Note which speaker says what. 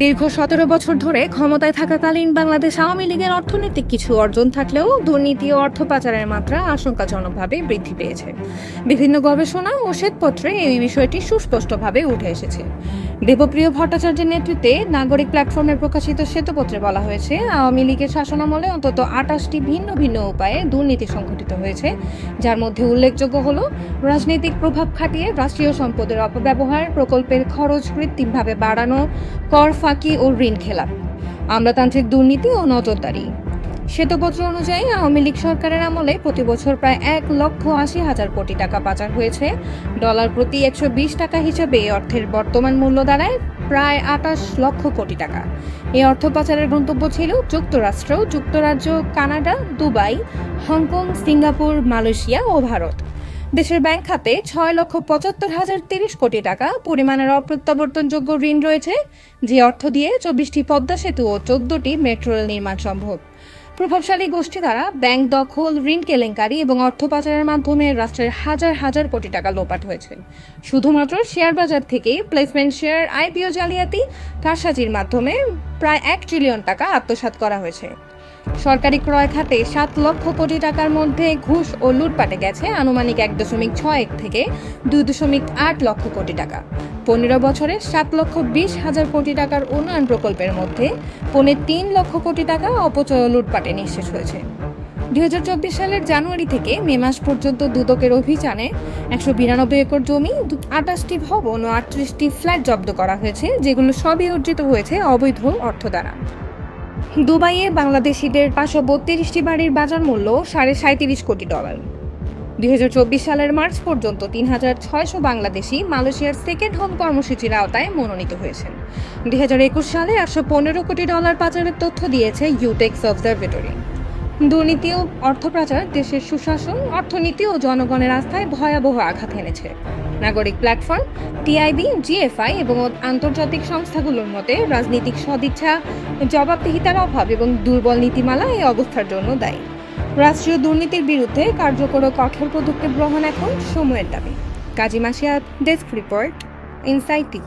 Speaker 1: দীর্ঘ সতেরো বছর ধরে ক্ষমতায় থাকাকালীন বাংলাদেশ আওয়ামী লীগের অর্থনৈতিক কিছু অর্জন থাকলেও দুর্নীতি ও অর্থ পাচারের মাত্রা আশঙ্কাজনকভাবে বৃদ্ধি পেয়েছে। বিভিন্ন গবেষণা ও শ্বেতপত্রে এই বিষয়টি সুস্পষ্টভাবে উঠে এসেছে। দেবপ্রিয় ভট্টাচার্যের নেতৃত্বে নাগরিক প্ল্যাটফর্মে প্রকাশিত শ্বেতপত্রে বলা হয়েছে, আওয়ামী লীগের শাসনামলে অন্তত আটাশটি ভিন্ন ভিন্ন উপায়ে দুর্নীতি সংঘটিত হয়েছে, যার মধ্যে উল্লেখযোগ্য হল রাজনৈতিক প্রভাব খাটিয়ে রাষ্ট্রীয় সম্পদের অপব্যবহার, প্রকল্পের খরচ কৃত্রিমভাবে বাড়ানো, কর ফাঁকি ও ঋণ খেলাপ আমলাতান্ত্রিক দুর্নীতি ও নজরদারি। শ্বেতপত্র অনুযায়ী আওয়ামী লীগ সরকারের আমলে প্রতি বছর প্রায় এক লক্ষ আশি হাজার কোটি টাকা পাচার হয়েছে। ডলার প্রতি একশো বিশ টাকা হিসেবে অর্থের বর্তমান মূল্য দাঁড়ায় প্রায় আটাশ লক্ষ কোটি টাকা। এই অর্থ পাচারের গন্তব্য ছিল যুক্তরাষ্ট্র, যুক্তরাজ্য, Canada, Dubai, Hong Kong, Singapore, Malaysia ও ভারত। দেশের ব্যাংক খাতে ছয় লক্ষ পঁচাত্তর হাজার তিরিশ কোটি টাকা পরিমাণের অপ্রত্যাবর্তনযোগ্য ঋণ রয়েছে, যে অর্থ দিয়ে চব্বিশটি পদ্মা সেতু ও চোদ্দটি মেট্রো রেল নির্মাণ সম্ভব। প্রভাবশালী গোষ্ঠী দ্বারা ব্যাংক দখল, ঋণ কেলেঙ্কারি এবং অর্থ পাচারের মাধ্যমে রাষ্ট্রের হাজার হাজার কোটি টাকা লোপাট হয়েছে। শুধুমাত্র শেয়ার বাজার থেকে প্লেসমেন্ট শেয়ার, আইপিও জালিয়াতি, কারসাজির মাধ্যমে প্রায় এক ট্রিলিয়ন টাকা আত্মসাৎ করা হয়েছে। সরকারি ক্রয় খাতে সাত লক্ষ কোটি টাকার মধ্যে ঘুষ ও লুটপাটে গেছে আনুমানিক এক দশমিক ছয় থেকে দুই দশমিক আট লক্ষ কোটি টাকা। পনেরো বছরে সাত লক্ষ বিশ হাজার কোটি টাকার উন্নয়ন প্রকল্পের মধ্যে পৌনে তিন লক্ষ কোটি টাকা অপচয় লুটপাটে নিঃশেষ হয়েছে। দুই হাজার চব্বিশ সালের জানুয়ারি থেকে মে মাস পর্যন্ত দুদকের অভিযানে একশো বিরানব্বই একর জমি আটাশটি ভবন ও আটত্রিশটি ফ্ল্যাট জব্দ করা হয়েছে, যেগুলো সবই অর্জিত হয়েছে অবৈধ অর্থ দ্বারা। দুবাইয়ে বাংলাদেশিদের পাঁচশো বত্রিশটি বাড়ির বাজার মূল্য সাড়ে সাঁত্রিশ কোটি ডলার। দুই হাজার চব্বিশ সালের মার্চ পর্যন্ত তিন হাজার ছয়শো বাংলাদেশি মালয়েশিয়ার সেকেন্ড হোম কর্মসূচির আওতায় মনোনীত হয়েছেন। দুই হাজার একুশ সালে একশো পনেরো কোটি ডলার পাচারের তথ্য দিয়েছে ইউটেক্স অবজারভেটরি দুর্নীতি ও অর্থ পাচার দেশের সুশাসন, অর্থনীতি ও জনগণের আস্থায় ভয়াবহ আঘাত এনেছে। নাগরিক প্ল্যাটফর্ম টিআইবি জিএফআই এবং আন্তর্জাতিক সংস্থাগুলোর মতে রাজনৈতিক সদিচ্ছা, জবাবদিহিতার অভাব এবং দুর্বল নীতিমালা এই অবস্থার জন্য দায়ী। রাষ্ট্রীয় দুর্নীতির বিরুদ্ধে কার্যকর ও কঠোর পদক্ষেপ গ্রহণ এখন সময়ের দাবি। কাজী মাসিয়া ডেস্ক রিপোর্ট, ইনসাইটি